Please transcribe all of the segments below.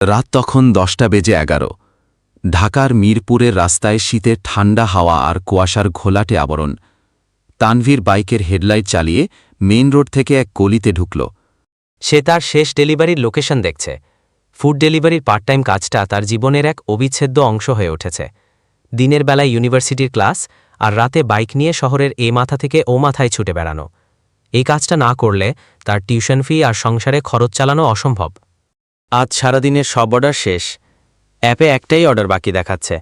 রাত তখন দশটা বেজে এগারো। ঢাকার মিরপুরের রাস্তায় শীতের ঠান্ডা হাওয়া আর কুয়াশার ঘোলাটে আবরণ। তানভীর বাইকের হেডলাইট চালিয়ে মেইন রোড থেকে এক গলিতে ঢুকল। সে তার শেষ ডেলিভারির লোকেশন দেখছে। ফুড ডেলিভারির পার্ট টাইম কাজটা তার জীবনের এক অবিচ্ছেদ্য অংশ হয়ে উঠেছে। দিনের বেলায় ইউনিভার্সিটির ক্লাস আর রাতে বাইক নিয়ে শহরের এ মাথা থেকে ও মাথায় ছুটে বেড়ানো। এই কাজটা না করলে তার টিউশন ফি আর সংসারে খরচ চালানো অসম্ভব। আজ সারাদিনের সব অর্ডার শেষ। অ্যাপে একটাই অর্ডার বাকি দেখাচ্ছে।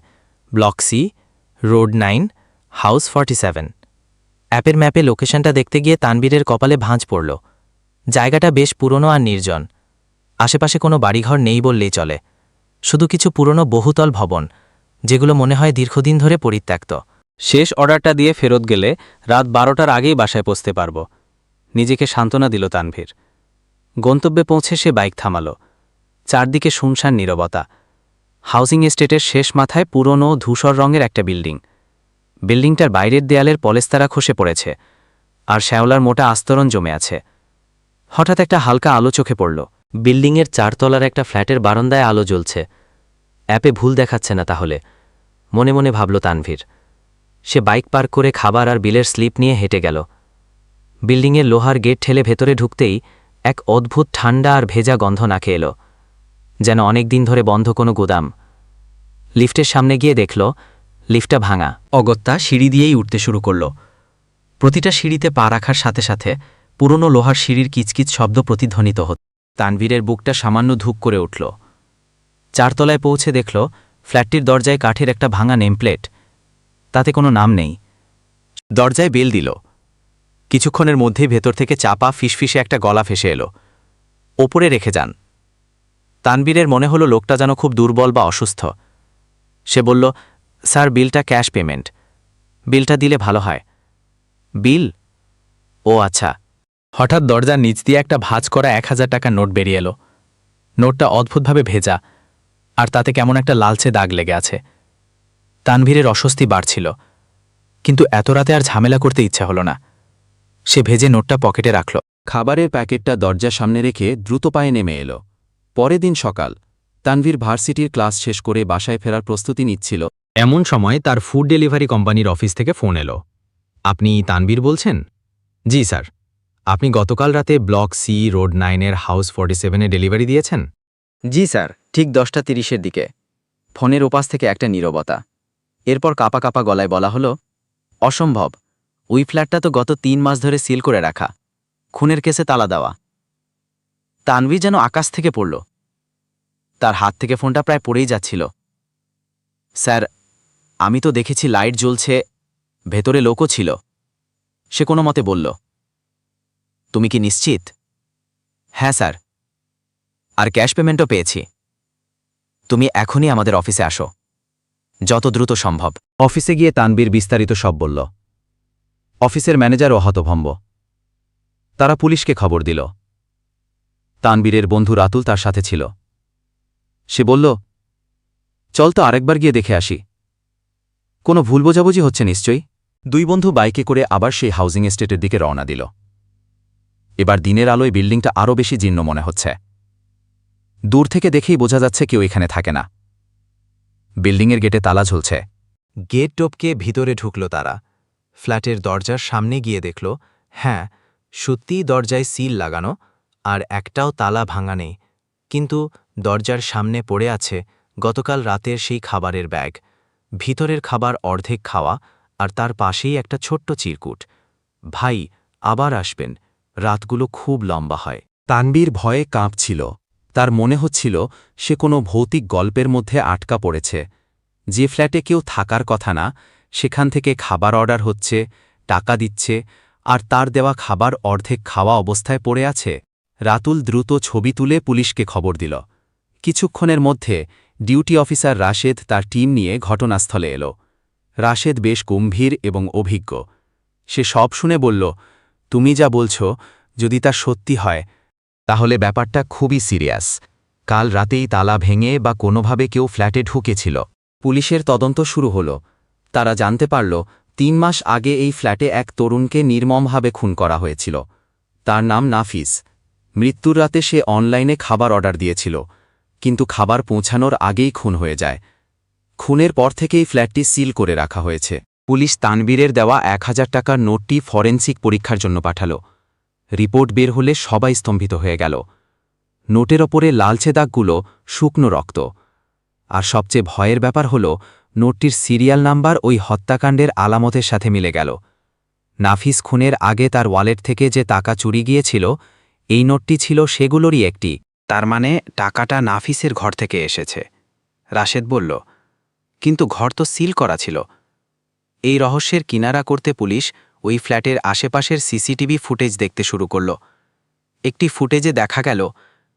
Block C road nine house forty seven অ্যাপের ম্যাপে লোকেশনটা দেখতে গিয়ে তানবীরের কপালে ভাঁজ পড়ল। জায়গাটা বেশ পুরনো আর নির্জন। আশেপাশে কোনো বাড়িঘর নেই বললেই চলে। শুধু কিছু পুরনো বহুতল ভবন, যেগুলো মনে হয় দীর্ঘদিন ধরে পরিত্যক্ত। শেষ অর্ডারটা দিয়ে ফেরত গেলে রাত বারোটার আগেই বাসায় পৌঁছতে পারব। নিজেকে সান্ত্বনা দিল তানভীর। গন্তব্যে পৌঁছে সে বাইক থামালো। চারদিকে শুনশান নীরবতা। হাউজিং এস্টেটের শেষ মাথায় পুরনো ধূসর রঙের একটা বিল্ডিং। বিল্ডিংটার বাইরের দেয়ালের পলেস্তারা খসে পড়েছে, আর শ্যাওলার মোটা আস্তরণ জমে আছে। হঠাৎ একটা হালকা আলো চোখে পড়ল। বিল্ডিংয়ের চারতলার একটা ফ্ল্যাটের বারান্দায় আলো জ্বলছে। অ্যাপে ভুল দেখাচ্ছে না তাহলে, মনে মনে ভাবল তানভীর। সে বাইক পার্ক করে খাবার আর বিলের স্লিপ নিয়ে হেঁটে গেল। বিল্ডিংয়ের লোহার গেট ঠেলে ভেতরে ঢুকতেই এক অদ্ভুত ঠান্ডা আর ভেজা গন্ধ নাকে এলো। যেন অনেক দিন ধরে বন্ধ কোনো গুদাম। লিফটের সামনে গিয়ে দেখল, লিফটটা ভাঙা। অগত্যা সিঁড়ি দিয়েই উঠতে শুরু করল। প্রতিটা সিঁড়িতে পা রাখার সাথে সাথে পুরনো লোহার সিঁড়ির কিচকিচ শব্দ প্রতিধ্বনিত হত। তানভীরের বুকটা সামান্য ধূপ করে উঠল। চারতলায় পৌঁছে দেখল, ফ্ল্যাটটির দরজায় কাঠের একটা ভাঙা নেমপ্লেট। তাতে কোনো নাম নেই। দরজায় বেল দিল। কিছুক্ষণের মধ্যেই ভেতর থেকে চাপা ফিসফিসে একটা গলা ফেসে এলো। ওপরে রেখে যান। তানবীরের মনে হলো লোকটা যেন খুব দুর্বল বা অসুস্থ। সে বলল, স্যার, বিলটা ক্যাশ পেমেন্ট। বিলটা দিলে ভালো হয়। বিল? ও আচ্ছা। হঠাৎ দরজার নিচ দিয়ে একটা ভাঁজ করা এক হাজার টাকার নোট বেরিয়ে এলো। নোটটা অদ্ভুতভাবে ভেজা, আর তাতে কেমন একটা লালচে দাগ লেগে আছে। তানভীরের অস্বস্তি বাড়ছিল, কিন্তু এত রাতে আর ঝামেলা করতে ইচ্ছা হলো না। সে ভেজে নোটটা পকেটে রাখল। খাবারের প্যাকেটটা দরজার সামনে রেখে দ্রুত পায়ে নেমে এলো। পরের দিন সকাল তানভীর ভার্সিটির ক্লাস শেষ করে বাসায় ফেরার প্রস্তুতি নিচ্ছিল। এমন সময় তার ফুড ডেলিভারি কোম্পানির অফিস থেকে ফোন এলো। আপনি তানবীর বলছেন? জি স্যার। আপনি গতকাল রাতে ব্লক সি রোড নাইনের হাউস ফর্টি সেভেনে ডেলিভারি দিয়েছেন? জি স্যার ঠিক দশটা তিরিশের দিকে। ফোনের ওপাশ থেকে একটা নীরবতা। এরপর কাপা কাপা গলায় বলা হলো অসম্ভব। ওই ফ্ল্যাটটা তো গত তিন মাস ধরে সিল করে রাখা। খুনের কেসে তালা দেওয়া। তানভি যেন আকাশ থেকে পড়ল। তার হাত থেকে ফোনটা প্রায় পড়েই যাচ্ছিল। স্যার, আমি তো দেখেছি লাইট জ্বলছে, ভেতরে লোকও ছিল। সে কোনো মতে বলল, তুমি কি নিশ্চিত? হ্যাঁ স্যার। আর ক্যাশ পেমেন্টও পেয়েছি। তুমি এখনই আমাদের অফিসে আসো। যত দ্রুত সম্ভব। অফিসে গিয়ে তানবীর বিস্তারিত সব বলল। অফিসের ম্যানেজারও হতভম্ব। তারা পুলিশকে খবর দিল। তানবীরের বন্ধু রাতুল তার সাথে ছিল। সে বলল, চল তো আরেকবার গিয়ে দেখে আসি। কোনো ভুল বোঝাবুঝি হচ্ছে নিশ্চয়ই? দুই বন্ধু বাইকে করে আবার সেই হাউজিং এস্টেটের দিকে রওনা দিল। এবার দিনের আলোয় বিল্ডিংটা আরও বেশি জীর্ণ মনে হচ্ছে। দূর থেকে দেখেই বোঝা যাচ্ছে কেউ এখানে থাকে না। বিল্ডিংয়ের গেটে তালা ঝুলছে। গেট টপকে ভিতরে ঢুকল তারা। ফ্ল্যাটের দরজার সামনে গিয়ে দেখল হ্যাঁ সত্যিই দরজায় সিল লাগানো। আর একটাও তালা ভাঙা নেই। কিন্তু দরজার সামনে পড়ে আছে গতকাল রাতের সেই খাবারের ব্যাগ। ভিতরের খাবার অর্ধেক খাওয়া আর তার পাশেই একটা ছোট্ট চিরকুট। ভাই, আবার আসবেন। রাতগুলো খুব লম্বা হয়। তানবীর ভয়ে কাঁপছিল। তার মনে হচ্ছিল সে কোনো ভৌতিক গল্পের মধ্যে আটকা পড়েছে। যে ফ্ল্যাটে কেউ থাকার কথা না, সেখান থেকে খাবার অর্ডার হচ্ছে, টাকা দিচ্ছে আর তার দেওয়া খাবার অর্ধেক খাওয়া অবস্থায় পড়ে আছে। রাতুল দ্রুত ছবি তুলে পুলিশকে খবর দিল। কিছুক্ষণের মধ্যে ডিউটি অফিসার রাশেদ তার টিম নিয়ে ঘটনাস্থলে এলো। রাশেদ বেশ গম্ভীর এবং অভিজ্ঞ। সে সব শুনে বলল, তুমি যা বলছ, যদি তা সত্যি হয়, তাহলে ব্যাপারটা খুবই সিরিয়াস। কাল রাতেই তালা ভেঙে বা কোনোভাবে কেউ ফ্ল্যাটে ঢুকেছিল। পুলিশের তদন্ত শুরু হল। তারা জানতে পারল, তিন মাস আগে এই ফ্ল্যাটে এক তরুণকে নির্মমভাবে খুন করা হয়েছিল। তার নাম নাফিস। মৃত্যুর রাতে সে অনলাইনে খাবার অর্ডার দিয়েছিল, কিন্তু খাবার পৌঁছানোর আগেই খুন হয়ে যায়। খুনের পর থেকেই ফ্ল্যাটটি সিল করে রাখা হয়েছে। পুলিশ তানবীরের দেওয়া এক হাজার টাকার নোটটি ফরেন্সিক পরীক্ষার জন্য পাঠাল। রিপোর্ট বের হলে সবাই স্তম্ভিত হয়ে গেল। নোটের ওপরে লালচে দাগগুলো, শুকনো রক্ত। আর সবচেয়ে ভয়ের ব্যাপার হল, নোটটির সিরিয়াল নাম্বার ওই হত্যাকাণ্ডের আলামতের সাথে মিলে গেল। নাফিস খুনের আগে তার ওয়ালেট থেকে যে টাকা চুরি গিয়েছিল এই নোটটি ছিল সেগুলোরই একটি, তার মানে টাকাটা নাফিসের ঘর থেকে এসেছে। রাশেদ বলল, কিন্তু ঘর তো সিল করা ছিল। এই রহস্যের কিনারা করতে পুলিশ ওই ফ্ল্যাটের আশেপাশের সিসিটিভি ফুটেজ দেখতে শুরু করল। একটি ফুটেজে দেখা গেল,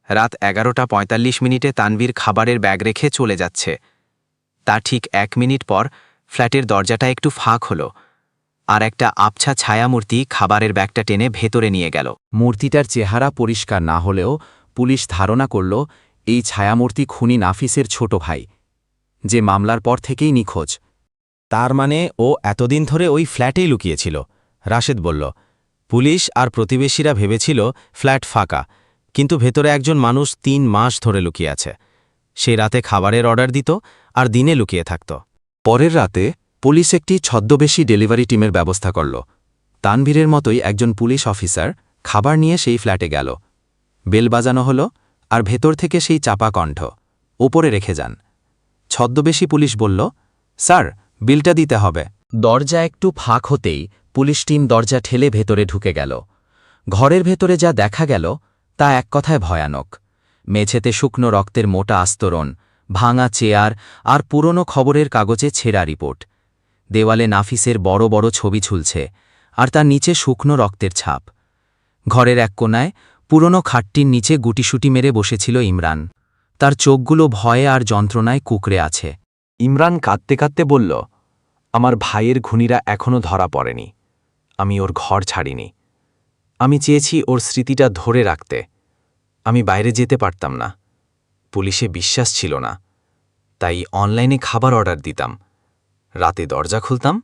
রাত এগারোটা পঁয়তাল্লিশ মিনিটে তানভীর খাবারের ব্যাগ রেখে চলে যাচ্ছে। তা ঠিক এক মিনিট পর ফ্ল্যাটের দরজাটা একটু ফাঁক হলো। আর একটা আবছা ছায়ামূর্তি খাবারের ব্যাগটা টেনে ভেতরে নিয়ে গেল। মূর্তিটার চেহারা পরিষ্কার না হলেও পুলিশ ধারণা করল, এই ছায়ামূর্তি খুনি নাফিসের ছোট ভাই, যে মামলার পর থেকেই নিখোঁজ। তার মানে ও এতদিন ধরে ওই ফ্ল্যাটেই লুকিয়েছিল, রাশেদ বলল। পুলিশ আর প্রতিবেশীরা ভেবেছিল ফ্ল্যাট ফাঁকা, কিন্তু ভেতরে একজন মানুষ তিন মাস ধরে লুকিয়ে আছে। সে রাতে খাবারের অর্ডার দিত আর দিনে লুকিয়ে থাকত। পরের রাতে পুলিশ একটি ছদ্মবেশী ডেলিভারি টিমের ব্যবস্থা করল। তানভীরের মতোই একজন পুলিশ অফিসার খাবার নিয়ে সেই ফ্ল্যাটে গেল। বেল বাজানো হল আর ভেতর থেকে সেই চাপা কণ্ঠ। ওপরে রেখে যান। ছদ্মবেশী পুলিশ বলল, স্যার, বিলটা দিতে হবে। দরজা একটু ফাঁক হতেই পুলিশ টিম দরজা ঠেলে ভেতরে ঢুকে গেল। ঘরের ভেতরে যা দেখা গেল তা এক কথায় ভয়ানক। মেঝেতে শুকনো রক্তের মোটা আস্তরণ, ভাঙা চেয়ার আর পুরনো খবরের কাগজে ছেঁড়া রিপোর্ট। দেওয়ালে নাফিসের বড় বড় ছবি ঝুলছে, আর তার নিচে শুকনো রক্তের ছাপ। ঘরের এক কোনায় পুরনো খাটটির নিচে গুটিসুটি মেরে বসেছিল ইমরান। তার চোখগুলো ভয়ে আর যন্ত্রণায় কুকড়ে আছে। ইমরান কাঁদতে কাঁদতে বলল, আমার ভাইয়ের ঘুণিরা এখনও ধরা পড়েনি। আমি ওর ঘর ছাড়িনি। আমি চেয়েছি ওর স্মৃতিটা ধরে রাখতে। আমি বাইরে যেতে পারতাম না। পুলিশে বিশ্বাস ছিল না। তাই অনলাইনে খাবার অর্ডার দিতাম। রাতে দরজা খুলতাম,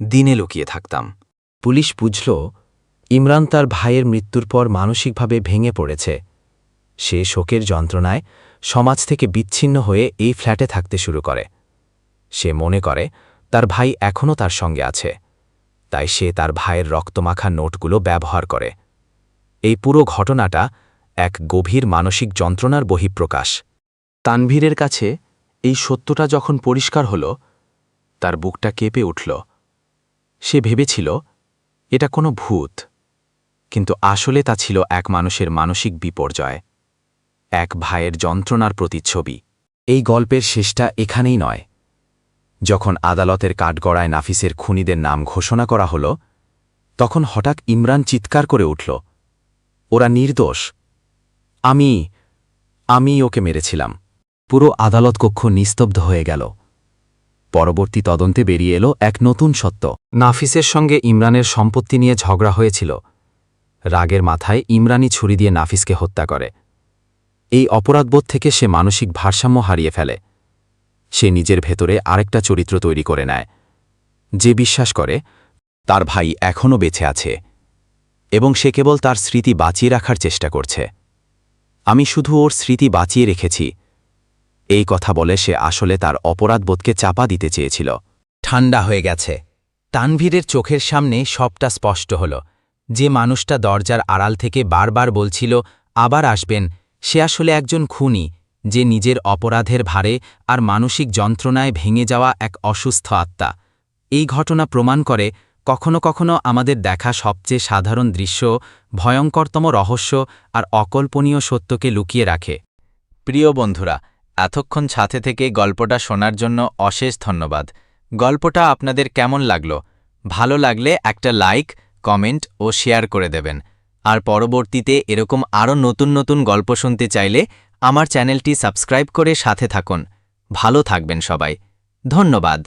দিনে লুকিয়ে থাকতাম। পুলিশ বুঝল, ইমরান তার ভাইয়ের মৃত্যুর পর মানসিকভাবে ভেঙে পড়েছে। সে শোকের যন্ত্রণায় সমাজ থেকে বিচ্ছিন্ন হয়ে এই ফ্ল্যাটে থাকতে শুরু করে। সে মনে করে, তার ভাই এখনও তার সঙ্গে আছে। তাই সে তার ভাইয়ের রক্তমাখা নোটগুলো ব্যবহার করে। এই পুরো ঘটনাটা এক গভীর মানসিক যন্ত্রণার বহিঃপ্রকাশ। তানভীরের কাছে এই সত্যটা যখন পরিষ্কার হল তার বুকটা কেঁপে উঠল। সে ভেবেছিল, এটা কোনো ভূত। কিন্তু আসলে তা ছিল এক মানুষের মানসিক বিপর্যয়, এক ভাইয়ের যন্ত্রণার প্রতিচ্ছবি। এই গল্পের শেষটা এখানেই নয়। যখন আদালতের কাঠগড়ায় নাফিসের খুনিদের নাম ঘোষণা করা হল, তখন হঠাৎ ইমরান চিৎকার করে উঠল, ওরা নির্দোষ। আমি আমি ওকে মেরেছিলাম। পুরো আদালত কক্ষ নিস্তব্ধ হয়ে গেল। পরবর্তী তদন্তে বেরিয়ে এলো এক নতুন সত্য। নাফিসের সঙ্গে ইমরানের সম্পত্তি নিয়ে ঝগড়া হয়েছিল। রাগের মাথায় ইমরানি ছুরি দিয়ে নাফিসকে হত্যা করে। এই অপরাধবোধ থেকে সে মানসিক ভারসাম্য হারিয়ে ফেলে। সে নিজের ভেতরে আরেকটা চরিত্র তৈরি করে নেয়। যে বিশ্বাস করে, তার ভাই এখনও বেঁচে আছে। এবং সে কেবল তার স্মৃতি বাঁচিয়ে রাখার চেষ্টা করছে। আমি শুধু ওর স্মৃতি বাঁচিয়ে রেখেছি। এই কথা বলে সে আসলে তার অপরাধবোধকে চাপা দিতে চেয়েছিল। ঠান্ডা হয়ে গেছে। তানভীরের চোখের সামনে সবটা স্পষ্ট হল। যে মানুষটা দরজার আড়াল থেকে বারবার বলছিল, আবার আসবেন। সে আসলে একজন খুনি, যে নিজের অপরাধের ভারে আর মানসিক যন্ত্রণায় ভেঙে যাওয়া এক অসুস্থ আত্মা। এই ঘটনা প্রমাণ করে কখনো কখনো আমাদের দেখা সবচেয়ে সাধারণ দৃশ্য ভয়ঙ্করতম রহস্য আর অকল্পনীয় সত্যকে লুকিয়ে রাখে। প্রিয় বন্ধুরা এতক্ষণ সাথে থেকে গল্পটা শোনার জন্য অশেষ ধন্যবাদ। গল্পটা আপনাদের কেমন লাগল? ভালো লাগলে একটা লাইক, কমেন্ট ও শেয়ার করে দেবেন। আর পরবর্তীতে এরকম আরও নতুন নতুন গল্প শুনতে চাইলে আমার চ্যানেলটি সাবস্ক্রাইব করে সাথে থাকুন। ভালো থাকবেন সবাই। ধন্যবাদ।